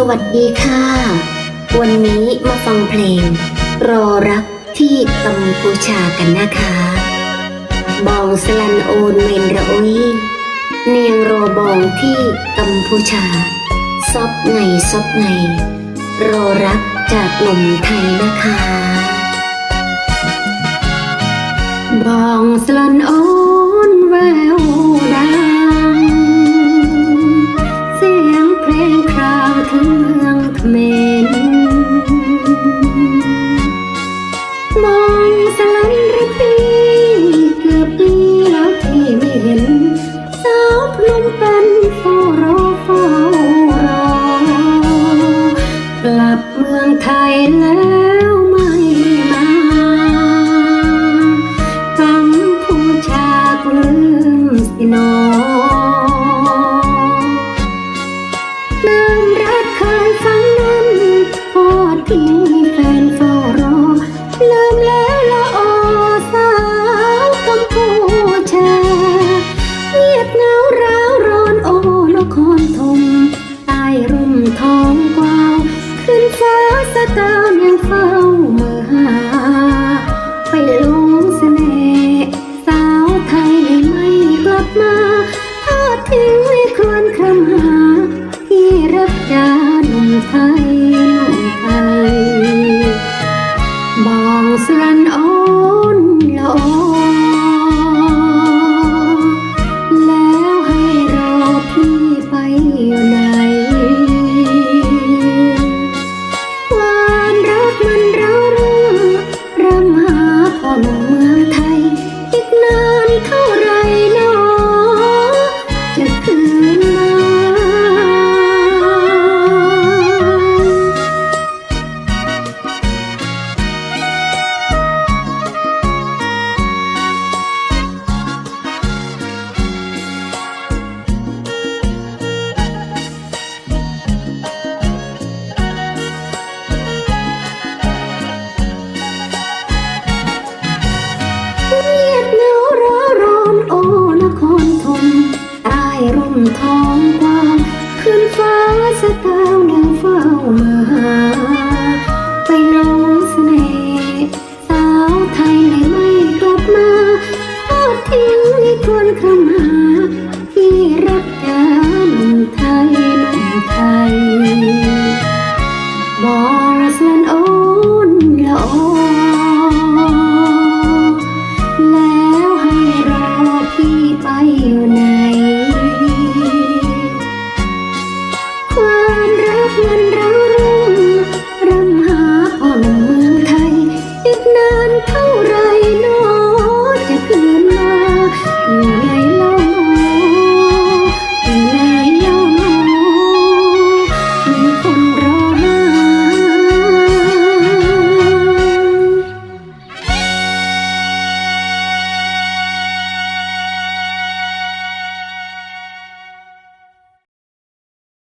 สวัสดีค่ะ วันนี้มาฟังเพลง รอรักที่กัมพูชากันนะคะ บองสลันโอนเมนระอุยเนียงรอบองที่กัมพูชา ซอบไงซอบไงรอรักจากหนุ่มไทยนะคะ บองสลันโอน เมืองเขมองสลันระพีเกือบปีแล้วที่ไม่เห็น สาวพนมเป็นเฝ้ารอเฝ้ารอกลับเมืองไทยแล้วไม่มากัมพูชาก็ลืมสินอ สะตามยังเฝ้าเมื่อหา ไปลงเสน่ห์สาวไทยเลยไม่กลับมาทอดทิ้งไม่ครวรครำหา ที่รักจาหนุ่มไทยหนุ่มไทยบองสรันอ่อนละออ ทองกว้างขึ้นฟ้าสะตาวแนวเฝ้ามาหา ไปหลงเสน่ห์สาวไทยไม่กลับมาทอดทิ้งให้คนคำ